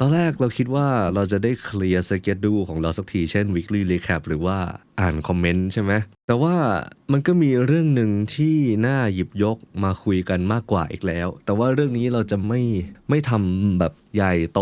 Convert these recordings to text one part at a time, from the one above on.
ตอนแรกเราคิดว่าเราจะได้เคลียร์สเกจดูของเราสักที เช่น weekly recap หรือว่าอ่านคอมเมนต์ใช่ไหม แต่ว่ามันก็มีเรื่องหนึ่งที่น่าหยิบยกมาคุยกันมากกว่าอีกแล้ว แต่ว่าเรื่องนี้เราจะไม่ไม่ทำแบบใหญ่โต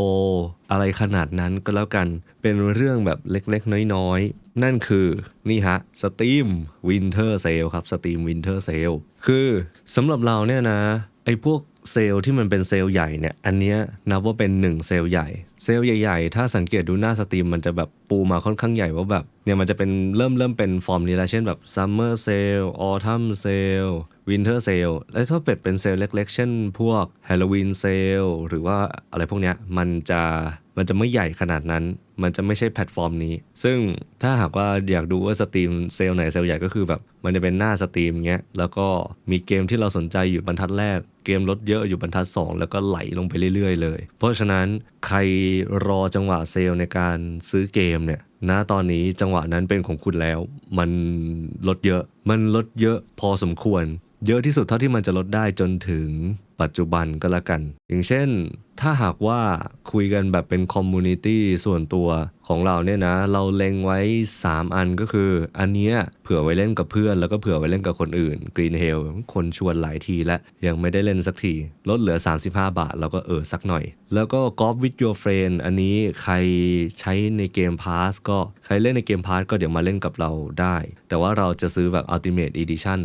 อะไรขนาดนั้นก็แล้วกัน เป็นเรื่องแบบเล็กๆ น้อยๆ นั่นคือนี่ฮะ Steam Winter Sale ครับ Steam Winter Sale คือสำหรับเราเนี่ยนะไอ้พวก เซลล์ที่มันเป็นเซลล์ใหญ่เนี่ย อันเนี้ยนับว่าเป็นหนึ่งเซลล์ใหญ่ เซลล์ใหญ่ ๆ ถ้าสังเกตดูหน้าสตรีมมันจะแบบปูมาค่อนข้างใหญ่ว่าแบบ เนี่ยมันจะเป็นเริ่มเริ่มเป็นฟอร์มนี้แล้วเช่นแบบ Summer Sale Autumn Sale Winter Sale แล้วถ้าเป็ดเป็นเซลล์เล็กๆ เช่นพวก Halloween Sale หรือว่าอะไรพวกเนี้ยมันจะมันจะไม่ใหญ่ขนาดนั้น มันจะไม่ใช่แพลตฟอร์มนี้ ซึ่งถ้าหากว่าอยากดูว่าสตรีมเซลล์ไหนเซลล์ใหญ่ก็คือแบบ มันจะเป็นหน้าสตรีมเงี้ย แล้วก็มีเกมที่เราสนใจอยู่บรรทัดแรก เกมลดเยอะอยู่บรรทัด 2 แล้วก็ไหลลงไปเรื่อยๆ เลย เพราะฉะนั้นใครรอจังหวะเซลล์ในการซื้อเกมเนี่ย ณตอนนี้จังหวะนั้นเป็นของคุณแล้ว มันลดเยอะ มันลดเยอะพอสมควร เยอะที่สุดเท่าที่มันจะลดได้จนถึงปัจจุบันก็แล้วกัน อย่างเช่น ถ้าหากว่าคุยกันแบบเป็นคอมมูนิตี้ส่วนตัวของเราเนี่ยนะ เราเล็งไว้ 3 อันก็คือ อันเนี้ยเผื่อไว้เล่นกับเพื่อน แล้วก็เผื่อไว้เล่นกับคนอื่น Green Hell คนชวนหลายทีแล้ว ยังไม่ได้เล่นสักที ลดเหลือ 35 บาท เราก็เออสักหน่อย แล้วก็ Golf with your friend อันนี้ใครใช้ในเกม Pass ก็ใครเล่นในเกม Pass ก็เดี๋ยวมาเล่นกับเราได้ แต่ว่าเราจะซื้อแบบ Ultimate Edition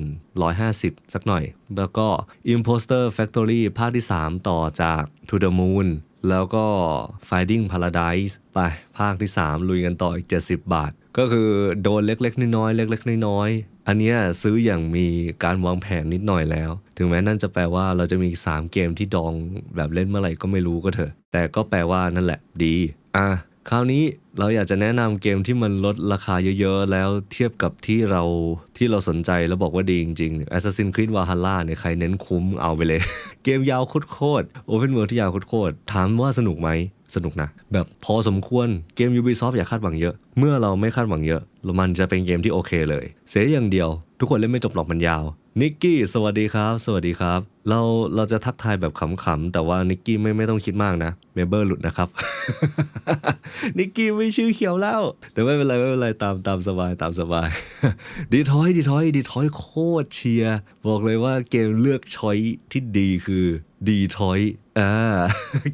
150 สักหน่อย แล้วก็ Imposter Factory ภาคที่ 3 ต่อจาก To the Moon แล้วก็ Finding Paradise ไป ภาคที่ 3 ลุยกันต่ออีก 70 บาท ก็คือโดนเล็กๆ น้อยๆเล็กๆ น้อยๆอันนี้ซื้ออย่างมีการวางแผนนิดหน่อยแล้ว ถึงแม้นั่นจะแปลว่าเราจะมี 3 เกมที่ดองแบบเล่นเมื่อไหร่ก็ไม่รู้ก็เถอะ แต่ก็แปลว่านั่นแหละดี อะ คราวนี้เราอยากจะแนะนำเกมที่มันลดราคาเยอะๆ แล้วเทียบกับที่เราที่เราสนใจแล้วบอกว่าดีจริงๆ Assassin's Creed Valhalla เนี่ยใครเน้นคุ้มเอาไปเลย เกมยาวโคตรๆ Open World ที่ยาวโคตรๆถามว่าสนุกไหมสนุกนะ แบบพอสมควรเกม Ubisoft อย่าคาดหวังเยอะ เมื่อเราไม่คาดหวังเยอะ มันจะเป็นเกมที่โอเคเลย เสียอย่างเดียว ทุกคนเล่นไม่จบหรอกมันยาว นิกกี้สวัสดีครับ สวัสดีครับ เราเราจะทักทายแบบขำๆแต่ว่านิกกี้ไม่ไม่ต้องคิดมากนะเมเบอร์หลุดนะครับ นิกกี้ไม่ชื่อเขียวแล้ว แต่ไม่เป็นไรไม่เป็นไรตามตามสบายตามสบาย ดีทอยดีทอยดีทอยโคตรเชียร์บอกเลยว่าเกมเลือกช้อยที่ดีคือดีทอย อ่า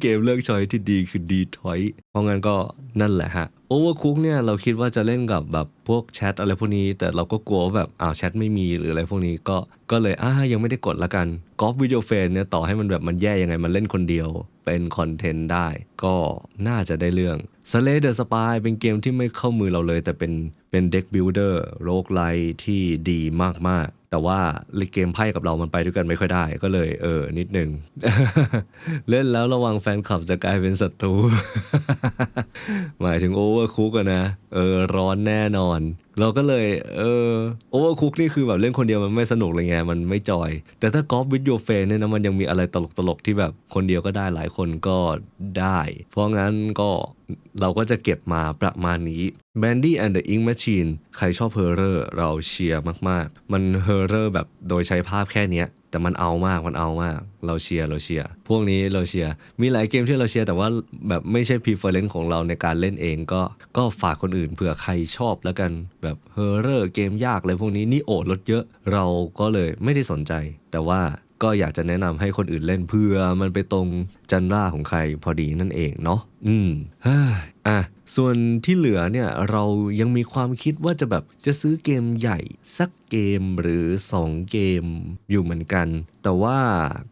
เกมเลือกช้อยที่ดีคือดีทอยเพราะงั้นก็นั่นแหละฮะโอเวอร์คุกเนี่ยเราคิดว่าจะเล่นกับแบบพวกแชทอะไรพวกนี้ แต่เราก็กลัวว่าแบบอ้าวแชทไม่มีหรืออะไรพวกนี้ก็ก็เลยอ่ายังไม่ได้กดละกันกอล์ฟวิดีโอเฟนเนี่ยต่อให้มันแบบมันแย่ยังไงมันเล่นคนเดียวเป็นคอนเทนต์ได้ ก็น่าจะได้เรื่อง s l a y the Spy เป็นเกมที่ไม่เข้ามือเราเลย แต่เป็นเป็นเด็กบิลดเออร์โรกไลที่ดีมากๆ แต่ว่าเกมไพ่กับเรามันไปด้วยกันไม่ค่อยได้ ก็เลย เออ นิดนึง เล่นแล้วระวังแฟนคลับจะกลายเป็นศัตรู หมายถึงโอเวอร์คุกนะ เออ ร้อนแน่นอน เราก็เลยเออโอเวอร์คุกนี่คือแบบเล่นคนเดียวมันไม่สนุกเลยไงมันไม่จอย แต่ถ้ากอล์ฟวิดโยเฟนเนี่ยนะมันยังมีอะไรตลกๆที่แบบคนเดียวก็ได้หลายคนก็ได้ เพราะงั้นก็เราก็จะเก็บมาประมาณนี้ Bandy and the Ink Machine ใครชอบเฮอร์เรอร์เราเชียร์มาก ๆ มันเฮอร์เรอร์แบบโดยใช้ภาพแค่เนี้ย แต่มันเอามากมันเอามาก เราเชียร์เราเชียร์พวกนี้เราเชียร์มีหลายเกมที่เราเชียร์แต่ว่าแบบไม่ใช่ preference ของเราในการเล่นเองก็ก็ฝากคนอื่นเผื่อใครชอบแล้วกันแบบเฮอร์เรอร์เกมยากอะไรพวกนี้นี่โอดลดเยอะ เราก็เลยไม่ได้สนใจ แต่ว่าก็อยากจะแนะนำให้คนอื่นเล่นเพื่อมันไปตรงจันร่าของใครพอดีนั่นเองเนาะอืม อะส่วนที่เหลือเนี่ยเรายังมีความคิดว่าจะแบบจะซื้อเกมใหญ่สักเกมหรือ 2 เกมอยู่เหมือนกัน แต่ว่า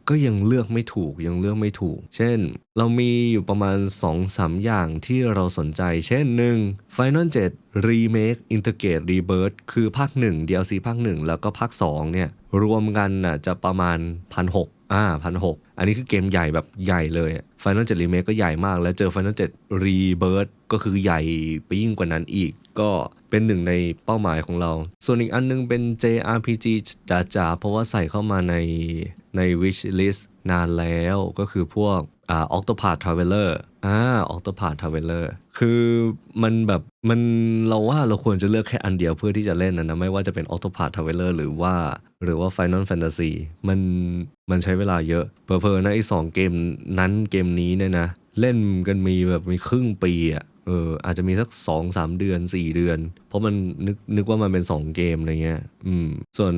ก็ยังเลือกไม่ถูกยังเลือกไม่ถูก เช่น เรามีอยู่ประมาณ 2-3 อย่างที่เราสนใจ เช่นหนึ่ง Final 7 Remake Integrate Rebirth คือภาค 1 DLC ภาค 1 แล้วก็ภาค 2 เนี่ย รวมกันน่ะจะประมาณ 1,600 อ่าพันหอันนี้คือเกมใหญ่แบบใหญ่เลย Final 7 Remake ก็ใหญ่มาก แล้วเจอ Final 7 Rebirth ก็คือใหญ่ไปยิ่งกว่านั้นอีก ก็เป็นหนึ่งในเป้าหมายของเรา ส่วนอีกอันนึงเป็น JRPG จ๋าๆ เพราะว่าใส่เข้ามาในใน wish list นานแล้วก็คือพวกอ่า Octopath Traveler อ่า Octopath Traveler คือมันแบบมันเราว่าเราควรจะเลือกแค่อันเดียวเพื่อที่จะเล่นนะนะ ไม่ว่าจะเป็น Octopath Traveler หรือว่าหรือว่า Final Fantasy มันมันใช้เวลาเยอะเพอๆนะไอ้สองเกมนั้นเกมนี้เนี่ยนะ เล่นกันมีแบบมีครึ่งปีอะ เอออาจจะมีสักสองสามเดือนสี่เดือน เพราะมันนึกนึกว่ามันเป็น2เกมอะไรเงี้ยอืมส่วน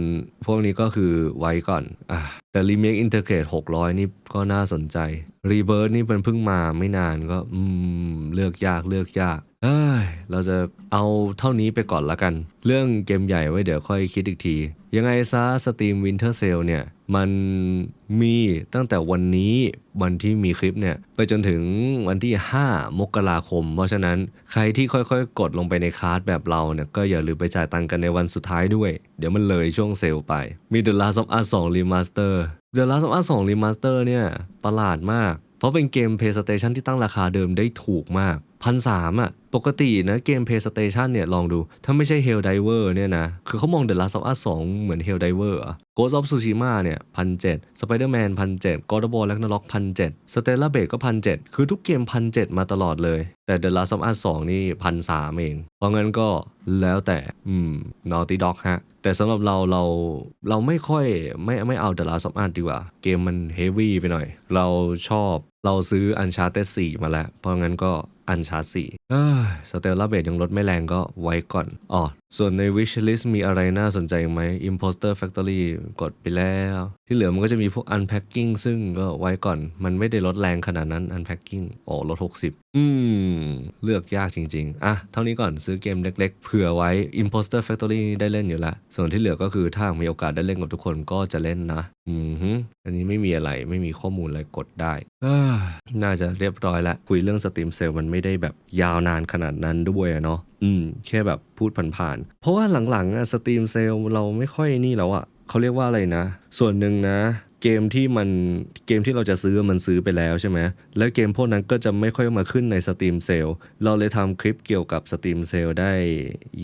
พวกนี้ก็คือไว้ก่อนอะแต่ Remake Integrate 600 นี่ก็น่าสนใจ Rebirth นี่มันเพิ่งมาไม่นานก็อืมเลือกยากเลือกยากเอ้ยเราจะเอาเท่านี้ไปก่อนละกัน เรื่องเกมใหญ่ไว้เดี๋ยวค่อยคิดอีกที ยังไงซะ Steam Winter Sale เนี่ย มันมีตั้งแต่วันนี้วันที่มีคลิปเนี่ยไปจนถึงวันที่ 5 มกราคม เพราะฉะนั้นใครที่ค่อยๆ กดลงไปในคาร์ดแบบเราเนี่ยก็อย่าลืมไปจ่ายตังค์กันในวันสุดท้ายด้วย เดี๋ยวมันเลยช่วงเซลล์ไป มี The Last of Us 2 Remaster The Last of Us 2 Remaster เนี่ยประหลาดมาก เพราะเป็นเกม PlayStation ที่ตั้งราคาเดิมได้ถูกมาก พันสามอะ ปกตินะเกม PlayStation เนี่ย ลองดู ถ้าไม่ใช่ Helldiver เนี่ยนะ คือเขามอง The Last of Us 2 เหมือน Helldiver อะ Ghost of Tsushima เนี่ยพันเจ็ด Spider-Man พันเจ็ด God of War Ragnarok พันเจ็ด Stellar Blade ก็พันเจ็ด คือทุกเกมพันเจ็ดมาตลอดเลย แต่ The Last of Us 2 นี่พันสามเอง เพราะงั้นก็แล้วแต่ อืม Naughty Dog ฮะ แต่สำหรับเราเราเราไม่ค่อยไม่ไม่เอา The Last of Us ดีกว่า เกมมันเฮฟวี่ไปหน่อย เราชอบ เราซื้อ Uncharted 4มาแล้ว เพราะงั้นก็อันชาร์สี่สเตลล่าเบดยังลดไม่แรงก็ไว้ก่อนอ๋อส่วนใน wish list มีอะไรน่าสนใจอีกไหม imposter factory กดไปแล้ว ที่เหลือมันก็จะมีพวก unpacking ซึ่งก็ไว้ก่อน มันไม่ได้ลดแรงขนาดนั้น unpacking อ๋อลด 60 อืม เลือกยากจริง ๆ อะ เท่านี้ก่อนซื้อเกมเล็กๆ เผื่อไว้ imposter factory ได้เล่นอยู่ล้วส่วนที่เหลือก็คือถ้ามีโอกาสได้เล่นกับทุกคนก็จะเล่นนะ อืมอันนี้ไม่มีอะไรไม่มีข้อมูลอะไรกดได้น่าจะเรียบร้อยแล้วคุยเรื่องสตรีมเซลล์มันไม่ได้แบบยาวนานขนาดนั้นด้วยอะเนาะอืม แค่แบบพูดผ่านๆเพราะว่าหลังๆอะสตรีมเซลล์เราไม่ค่อยนี่แล้วอะเขาเรียกว่าอะไรนะ ส่วนหนึ่งนะ เกมที่มันเกมที่เราจะซื้อมันซื้อไปแล้วใช่ไหมแล้วเกมพวกนั้นก็จะไม่ค่อยมาขึ้นในสตรีมเซลเราเลยทำคลิปเกี่ยวกับสตรีมเซลได้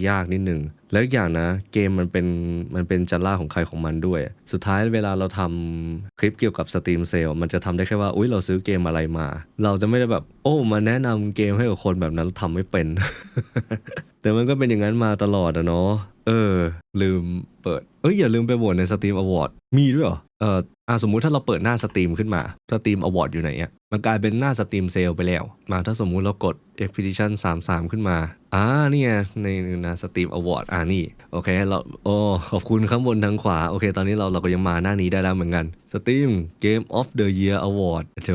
ยากนิดนึงแล้วอย่างนะเกมมันเป็นมันเป็นจันล่าของใครของมันด้วย สุดท้ายเวลาเราทำคลิปเกี่ยวกับสตรีมเซลมันจะทำได้แค่ว่าอุ้ยเราซื้อเกมอะไรมา เราจะไม่ได้แบบโอ้มาแนะนำเกมให้กับคนแบบนั้นทำไม่เป็น แต่มันก็เป็นอย่างนั้นมาตลอดอะเนาะเออ ลืม เปิด เอ้ยอย่าลืมไปโหวตในสตรีมอวอร์ดมีด้วยเหรอ เอ่ออ่าสมมุติถ้าเราเปิดหน้าสตรีมขึ้นมาสตรีมอวอร์ดอยู่ไหนอะมันกลายเป็นหน้าสตรีมเซลไปแล้ว มาถ้าสมมุติเรากด Expedition 33 ขึ้นมา อ่านี่ไงในหน้าสตรีมอวอร์ดอ่านี่ โอเคเราโอ้ขอบคุณข้างบนทางขวา โอเค ตอนนี้เราเราก็ยังมาหน้านี้ได้แล้วเหมือนกันสตรีม Game of the Year Award โถ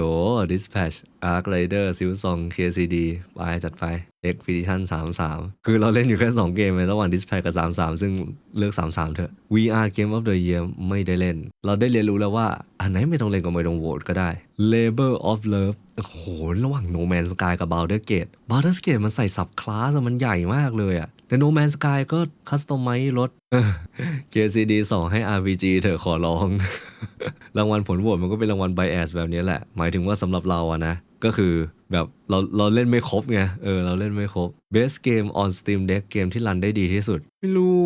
Dispatch Arc Rider s i l Song KCD ไปจัดไป Expedition 33 คือเราเล่นอยู่แค่ 2 เกมเลยระหว่าง Dispatch กับ 33 ซึ่งเลือก 33เถอะ VR Game of the Year ไม่ได้เล่น เราได้เรียนรู้แล้วว่า อันไหนไม่ต้องเล่นก็ไม่ต้องโหวตก็ได้ Labor of Love โอ้โห ระหว่าง No Man's Sky กับ Baldur's Gate Baldur's Gate มันใส่สับคลาสมันใหญ่มากเลยอะแต่ No Man's Sky ก็คัสตอมไมซ์รถ KCD ส่งให้ RPG เถอะขอร้อง รางวัลผลโหวตมันก็เป็นรางวัล bias แบบนี้แหละ หมายถึงว่าสำหรับเราอะนะ ก็คือแบบเราเราเล่นไม่ครบไงเออเราเล่นไม่ครบ best game on Steam Deck เกมที่รันได้ดีที่สุด ไม่รู้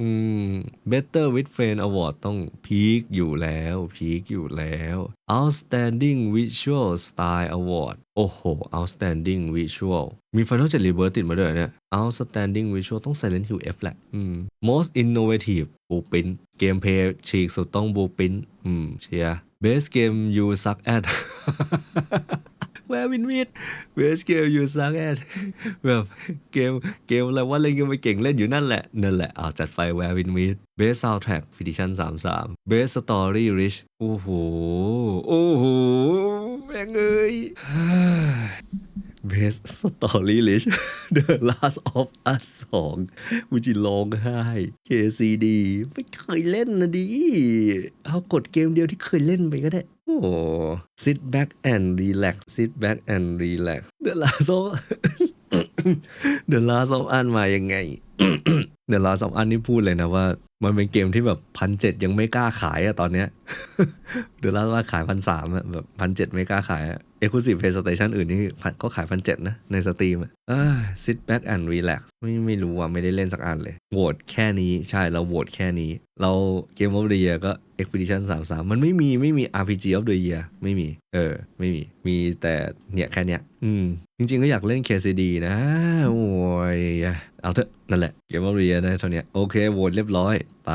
อืม better with friend award ต้องพีคอยู่แล้วพีคอยู่แล้ว outstanding visual style award โอ้โห outstanding visual มี Final 7 Rebirth ติดมาด้วยเหรอเนี่ย outstanding visual ต้อง Silent Hill F แหละอืม most innovative บูปินเกมเพย์ฉีกสุดต้องบูปินอืมเชียร์ best game you suck at แวร์วินวิดเบสเกมอยู่ซักแอดแบบเกมเกมอะไรว่าเล่นกันไปเก่งเล่นอยู่นั่นแหละ นั่นแหละเอาจัดไฟแวร์วินวิดเบสซาวด์แทร็กฟิดิชั่นสามสามเบสสตอรี่ริชโอ้โห โอ้โหแม่งเอ้ย Best Story List The Last of Us 2กูจิร้องไห้ KCD ไม่เคยเล่นนะดิ เอากดเกมเดียวที่เคยเล่นไปก็ได้ โอ้ Sit back and relax Sit back and relax The Last of The Last of Us มายังไง The Last of Us นี่พูดเลยนะว่า มันเป็นเกมที่แบบพันเจ็ดยังไม่กล้าขายอะตอนเนี้ย เดี๋ยวล่าว่าขายพันสามอะแบบพันเจ็ดไม่กล้าขายอะเอ็กซ์คลูซีฟเพย์สเตชันอื่นนี่ก็ขายพันเจ็ดนะ ในสตรีมอะอ่า sit back and relax ไม่ไม่รู้อะ ไม่ได้เล่นสักอันเลย โหวตแค่นี้ใช่เราโหวตแค่นี้ เราเกม of the year ก็ expedition 33 มันไม่มีไม่มี RPG of the year ไม่มี เออ ไม่มี มีแต่เนี่ยแค่เนี้ย อืม จริงๆ ก็อยากเล่น KCD นะ โอ้ย เอาเถอะ นั่นแหละ เกม of the year ได้เท่านี้ โอเคโหวตเรียบร้อย ไป